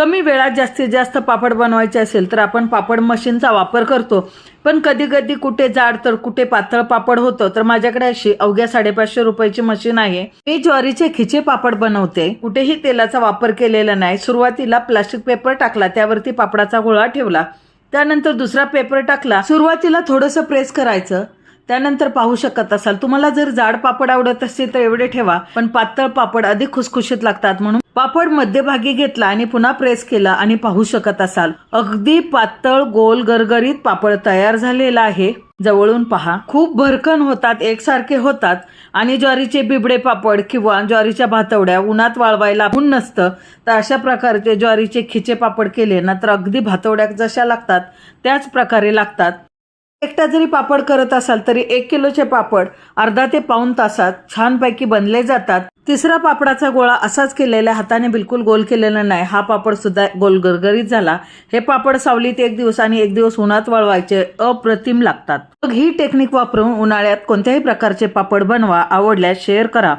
कमी वेळात जास्तीत जास्त पापड बनवायचे असेल तर आपण पापड मशीनचा वापर करतो. पण कधी कधी कुठे जाड तर कुठे पातळ पापड होतं. तर माझ्याकडे अशी अवघ्या साडेपाचशे रुपयाची मशीन आहे. मी ज्वारीचे खिचे पापड बनवते. कुठेही तेलाचा वापर केलेला नाही. सुरुवातीला प्लास्टिक पेपर टाकला. त्यावरती पापडाचा गोळा ठेवला. त्यानंतर दुसरा पेपर टाकला. सुरुवातीला थोडंसं प्रेस करायचं. त्यानंतर पाहू शकत असाल. तुम्हाला जर जाड पापड आवडत असेल तर एवढे ठेवा पण पातळ पापड अधिक खुसखुशीत लागतात म्हणून. पापड मध्यभागी घेतला आणि पुन्हा प्रेस केला आणि पाहू शकत असाल. अगदी पातळ गोल गरगरीत पापड तयार झालेला आहे. जवळून पहा. खूप भरकन होतात एकसारखे होतात आणि ज्वारीचे बिबडे पापड किंवा ज्वारीच्या भातवड्या उन्हात वाळवायला ऊन नसतं तर अशा प्रकारचे ज्वारीचे खिचे पापड केले ना तर अगदी भातवड्या जशा लागतात त्याच प्रकारे लागतात. एकटा जरी पापड करत असाल तरी एक किलोचे पापड अर्धा ते पाऊन तासात छानपैकी बनले जातात. तिसरा पापडाचा गोळा असाच केलेला हाताने बिलकुल गोल केलेला नाही. हा पापड सुद्धा गोल गरगरीत झाला. हे पापड सावलीत एक दिवस आणि एक दिवस उन्हात वळवायचे अप्रतिम लागतात. मग ही टेक्निक वापरून उन्हाळ्यात कोणत्याही प्रकारचे पापड बनवा आवडल्यास शेअर करा.